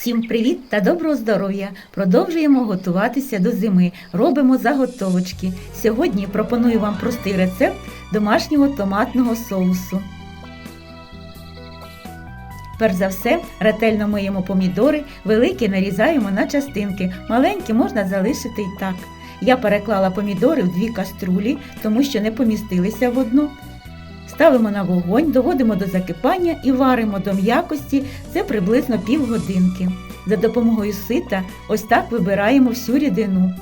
Всім привіт та доброго здоров'я! Продовжуємо готуватися до зими. Робимо заготовочки. Сьогодні пропоную вам простий рецепт домашнього томатного соусу. Перш за все, ретельно миємо помідори, великі нарізаємо на частинки, маленькі можна залишити і так. Я переклала помідори в дві каструлі, тому що не помістилися в одну. Ставимо на вогонь, доводимо до закипання і варимо до м'якості це приблизно півгодинки. За допомогою сита ось так вибираємо всю рідину.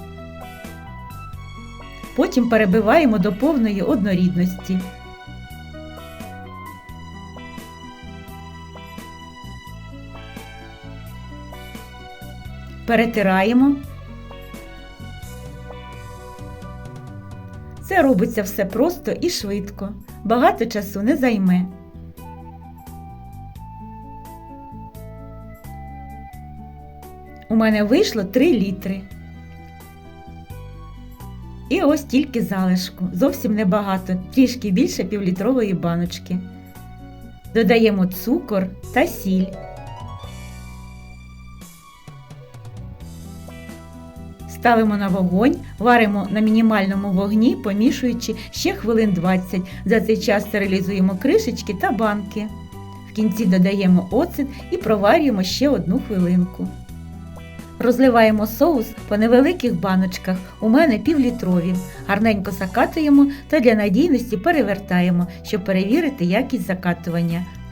Потім перебиваємо до повної однорідності. Перетираємо. Це робиться все просто і швидко. Багато часу не займе. У мене вийшло 3 літри. І ось тільки залишку. Зовсім небагато, трішки більше півлітрової баночки. Додаємо цукор та сіль. Ставимо на вогонь, варимо на мінімальному вогні, помішуючи ще хвилин 20. За цей час стерилізуємо кришечки та банки. В кінці додаємо оцет і проварюємо ще одну хвилинку. Розливаємо соус по невеликих баночках, у мене півлітрові. Гарненько закатуємо та для надійності перевертаємо, щоб перевірити якість закатування.